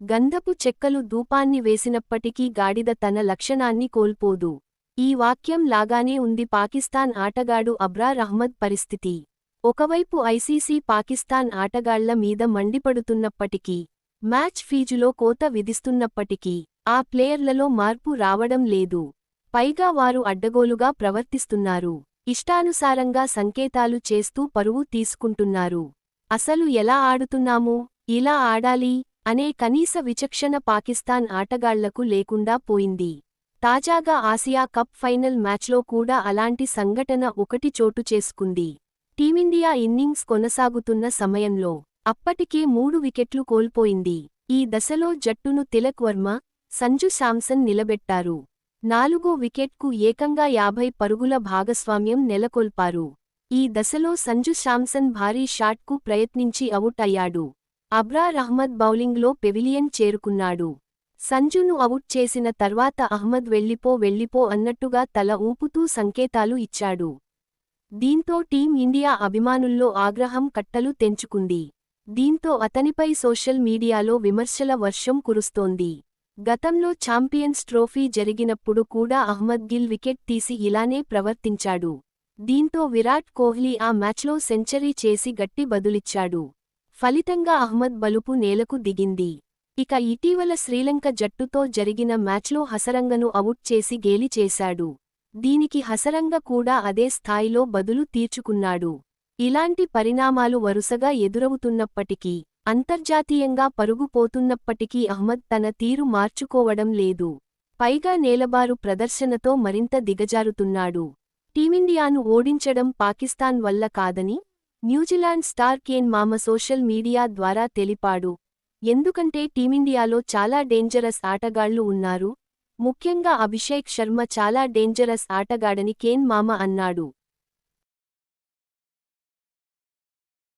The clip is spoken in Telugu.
గంధపు చెక్కలు ధూపాన్ని వేసినప్పటికీ గాడిద తన లక్షణాన్ని కోల్పోదు. ఈ వాక్యం లాగానే ఉంది పాకిస్తాన్ ఆటగాడు అబ్రార్ అహ్మద్ పరిస్థితి. ఒకవైపు ఐసీసీ పాకిస్తాన్ ఆటగాళ్ళ మీద మండిపడుతున్నప్పటికీ మ్యాచ్ ఫీజులో కోత విధిస్తున్నప్పటికీ ఆ ప్లేయర్లలో మార్పు రావడం లేదు. పైగా వారు అడ్డగోలుగా ప్రవర్తిస్తున్నారు. ఇష్టానుసారంగా సంకేతాలు చేస్తూ పరువు తీసుకుంటున్నారు. అసలు ఎలా ఆడుతున్నాము? ఇలా ఆడాలి? అనే కనీస విచక్షణ పాకిస్తాన్ ఆటగాళ్ళకు లేకుండా పోయింది. తాజాగా ఆసియా కప్ ఫైనల్ మ్యాచ్లో కూడా అలాంటి సంఘటన ఒకటి చోటు చేసుకుంది. టీమిండియా ఇన్నింగ్స్ కొనసాగుతున్న సమయంలో అప్పటికే మూడు వికెట్లు కోల్పోయింది. ఈ దశలో జట్టును తిలక్ వర్మ సంజు శాంసన్ నిలబెట్టారు. నాలుగో వికెట్కు ఏకంగా యాభై పరుగుల భాగస్వామ్యం నెలకొల్పారు. ఈ దశలో సంజు శాంసన్ భారీ షాట్కు ప్రయత్నించి అవుట్ అయ్యాడు. అబ్రార్ అహ్మద్ బౌలింగ్లో పెవిలియన్ చేరుకున్నాడు. సంజును అవుట్ చేసిన తర్వాత అహ్మద్ వెళ్ళిపో వెళ్ళిపో అన్నట్టుగా తల ఊపుతూ సంకేతాలు ఇచ్చాడు. దీంతో టీం ఇండియా అభిమానుల్లో ఆగ్రహం కట్టలు తెంచుకుంది. దీంతో అతనిపై సోషల్ మీడియాలో విమర్శల వర్షం కురుస్తోంది. గతంలో ఛాంపియన్స్ ట్రోఫీ జరిగినప్పుడు కూడా అహ్మద్ గిల్ వికెట్ తీసి ఇలానే ప్రవర్తించాడు. దీంతో విరాట్ కోహ్లీ ఆ మ్యాచ్లో సెంచరీ చేసి గట్టి బదులిచ్చాడు. ఫలితంగా అహ్మద్ బలుపు నేలకు దిగింది. ఇక ఇటీవల శ్రీలంక జట్టుతో జరిగిన మ్యాచ్లో హసరంగను అవుట్ చేసి గేలి చేశాడు. దీనికి హసరంగ కూడా అదే స్థాయిలో బదులు తీర్చుకున్నాడు. ఇలాంటి పరిణామాలు వరుసగా ఎదురవుతున్నప్పటికీ అంతర్జాతీయంగా పరుగుపోతున్నప్పటికీ అహ్మద్ తన తీరు మార్చుకోవడం లేదు. పైగా నేలబారు ప్రదర్శనతో మరింత దిగజారుతున్నాడు. టీమిండియాను ఓడించడం పాకిస్తాన్ వల్ల కాదని న్యూజిలాండ్ స్టార్ కేన్ మామ సోషల్ మీడియా ద్వారా తెలిపాడు. ఎందుకంటే టీమిండియాలో చాలా డేంజరస్ ఆటగాళ్ళు ఉన్నారు. ముఖ్యంగా అభిషేక్ శర్మ చాలా డేంజరస్ ఆటగాడని కేన్ మామ అన్నాడు.